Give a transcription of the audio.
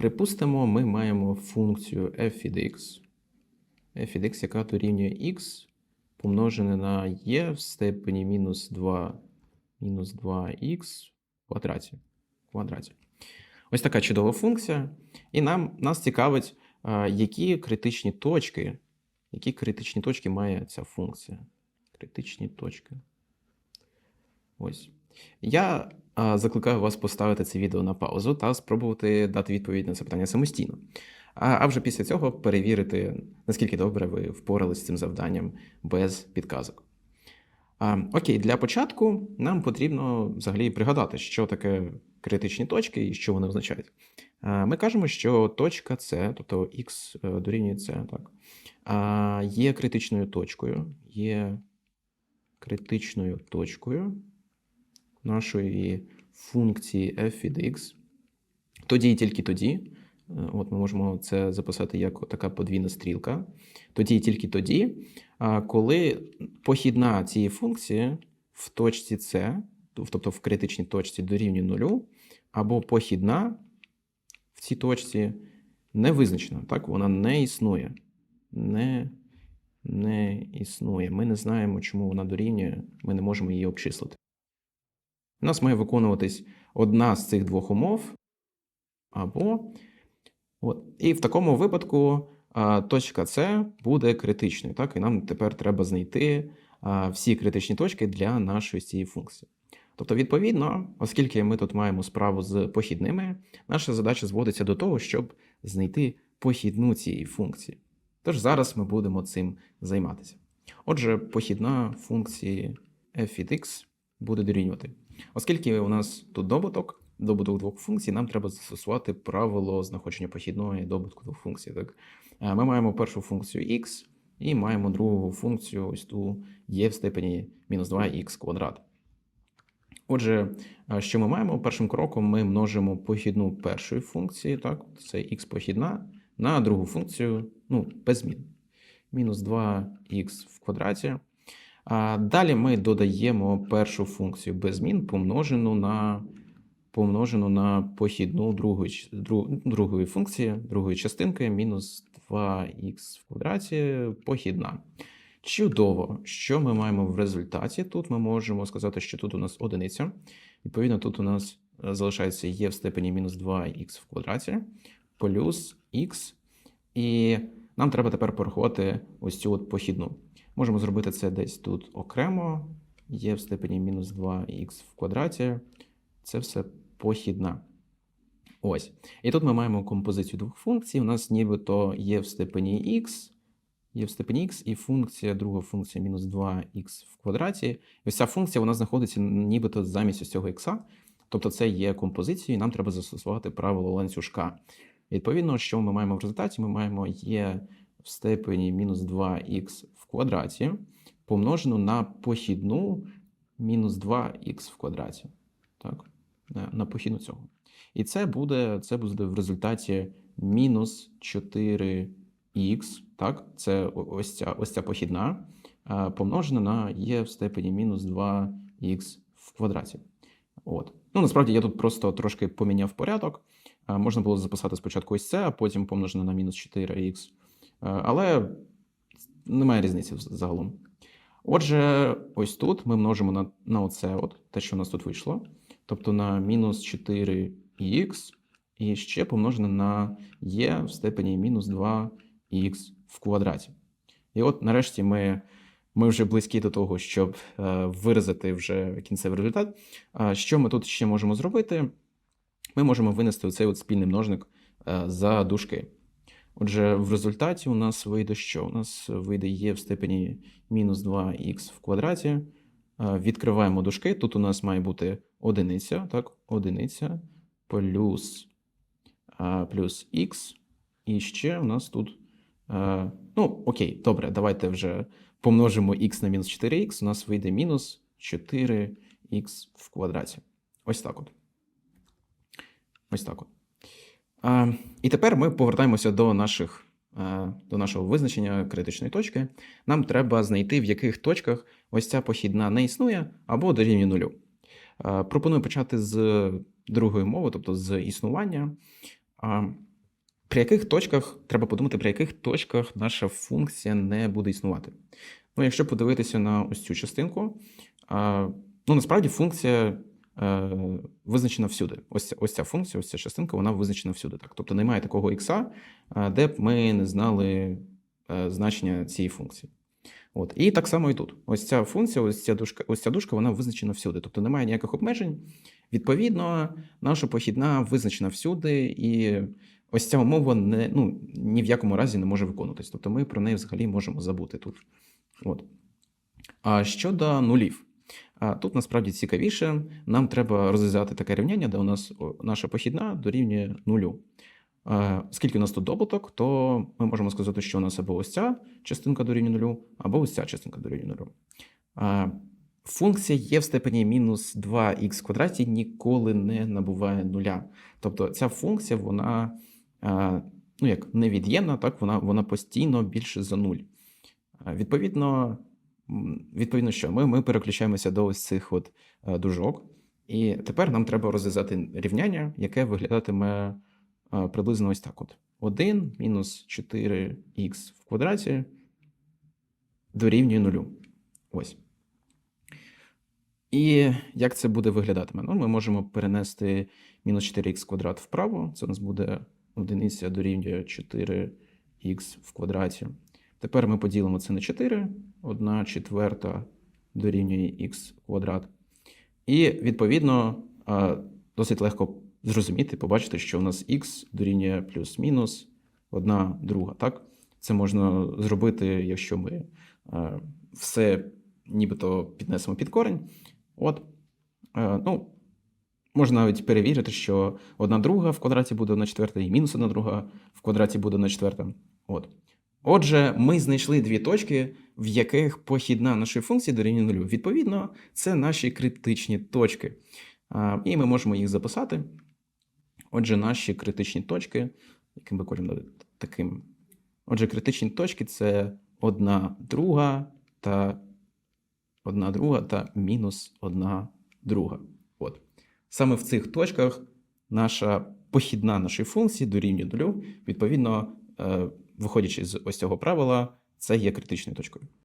Припустимо, ми маємо функцію f від x, f від x, яка дорівнює x помножене на e в степені мінус 2, мінус 2x в квадраті. квадраті. Ось така чудова функція. І нам, нас цікавить, які критичні точки, які критичні точки має ця функція. Критичні точки. Ось. Я закликаю вас поставити це відео на паузу та спробувати дати відповідь на це питання самостійно. А, вже після цього перевірити, наскільки добре ви впоралися з цим завданням без підказок. А, окей, для початку нам потрібно взагалі пригадати, що таке критичні точки і що вони означають. А, ми кажемо, що точка С, тобто х е, дорівнює С, так, а, є критичною точкою, є критичною точкою нашої функції f від x, тоді і тільки тоді, е, от ми можемо це записати як така подвійна стрілка, тоді і тільки тоді, коли похідна цієї функції в точці С, тобто в критичній точці дорівнює нулю, або похідна в цій точці не визначена, так? Вона не існує. Не, не існує. Ми не знаємо, чому вона дорівнює, ми не можемо її обчислити. У нас має виконуватись одна з цих двох умов, або. От. І в такому випадку а, точка С буде критичною. Так? І нам тепер треба знайти а, всі критичні точки для нашої цієї функції. Тобто, відповідно, оскільки ми тут маємо справу з похідними, наша задача зводиться до того, щоб знайти похідну цієї функції. Тож зараз ми будемо цим займатися. Отже, похідна функції f від x буде дорівнювати. Оскільки у нас тут добуток, добуток двох функцій, нам треба застосувати правило знаходження похідної добутку двох функцій. Так? Е, Ми маємо першу функцію x і маємо другу функцію, ось ту є в степені мінус 2х квадрат. Отже, е, що ми маємо? Першим кроком ми множимо похідну першої функції, так, це x похідна, на другу функцію, ну, без змін. Мінус 2х в квадраті. А далі ми додаємо першу функцію без змін, помножену на, помножену на похідну другої, другої функції, другої частинки, мінус 2х в квадраті, похідна. Чудово, що ми маємо в результаті? Тут ми можемо сказати, що тут у нас одиниця. Відповідно, тут у нас е, залишається є в степені мінус 2х в квадраті плюс х. І нам треба тепер порахувати ось цю от похідну. Можемо зробити це десь тут окремо. Є в степені мінус 2х в квадраті. Це все похідна. Ось. І тут ми маємо композицію двох функцій. У нас нібито є в степені х, є в степені х, і функція, друга функція мінус 2х в квадраті. І ось ця функція вона знаходиться нібито замість ось цього х. Тобто це є композицією, і нам треба застосувати правило ланцюжка. Відповідно, що ми маємо в результаті? Ми маємо є в степені мінус 2х в квадраті помножену на похідну мінус 2х в квадраті. Так? На, похідну цього. І це буде, це буде в результаті мінус 4х, так? Це ось ця, ось ця похідна, помножена на є в степені мінус 2х в квадраті. От. Ну, насправді я тут просто трошки поміняв порядок. Можна було записати спочатку ось це, а потім помножено на мінус 4х. А, Але немає різниці загалом. Отже, ось тут ми множимо на, на оце, от, те, що у нас тут вийшло. Тобто на мінус 4х і ще помножено на є в степені мінус 2х в квадраті. І от нарешті ми, ми вже близькі до того, щоб е, виразити вже кінцевий результат. Що ми тут ще можемо зробити? Ми можемо винести оцей от спільний множник е, за дужки. Отже, в результаті у нас вийде що? У нас вийде є в степені мінус 2х в квадраті. Е, Відкриваємо дужки. Тут у нас має бути одиниця, так? Одиниця плюс, плюс х. І ще у нас тут. е, Ну, окей, добре, давайте вже помножимо х на мінус 4х. У нас вийде мінус 4х в квадраті. Ось так от. Ось так от. І тепер ми повертаємося до, наших, а, до нашого визначення критичної точки. Нам треба знайти, в яких точках ось ця похідна не існує або дорівнює нулю. А, пропоную почати з другої мови, тобто з існування. При яких точках треба подумати, при яких точках наша функція не буде існувати. Ну, якщо подивитися на ось цю частинку, ну насправді функція е, визначена всюди. Ось ось ця функція, ось ця частинка, вона визначена всюди. Так? Тобто немає такого ікса, де б ми не знали е, значення цієї функції. От. І так само і тут. Ось ця функція, ось ця дужка, ось ця дужка, вона визначена всюди. Тобто немає ніяких обмежень. Відповідно, наша похідна визначена всюди, і ось ця умова не, ну, ні в якому разі не може виконуватись. Тобто ми про неї взагалі можемо забути тут. От. А щодо нулів. А тут насправді цікавіше, нам треба розв'язати таке рівняння, де у нас наша похідна дорівнює нулю. А, Оскільки у нас тут добуток, то ми можемо сказати, що у нас або ось ця частинка дорівнює нулю, або ось ця частинка дорівнює нулю. Функція є в степені мінус 2х квадраті ніколи не набуває нуля. Тобто ця функція, вона ну, як невід'ємна, так, вона, вона постійно більше за нуль. Відповідно, відповідно, що ми, ми переключаємося до ось цих от е, дужок, і тепер нам треба розв'язати рівняння, яке виглядатиме е, приблизно ось так: от 1 мінус 4х в квадраті дорівнює нулю. Ось. І як це буде виглядатиме? Ну, ми можемо перенести мінус 4х квадрат вправо. Це у нас буде одиниця дорівнює 4х в квадраті. Тепер ми поділимо це на 4, 1 четверта дорівнює х квадрат. І відповідно досить легко зрозуміти, побачити, що у нас х дорівнює плюс-мінус 1 друга. Так? Це можна зробити, якщо ми все нібито піднесемо під корень. От, ну, можна навіть перевірити, що 1 друга в квадраті буде 1 четверта, і мінус 1 друга в квадраті буде 1 четверта. От. Отже, ми знайшли дві точки, в яких похідна нашої функції дорівнює нулю. Відповідно, це наші критичні точки. І ми можемо їх записати. Отже, наші критичні точки, яким би кольором таким. Отже, критичні точки це 1 друга та 1 друга та мінус 1 друга. От. Саме в цих точках наша похідна нашої функції дорівнює нулю. Відповідно, е, виходячи з ось цього правила, це є критичною точкою.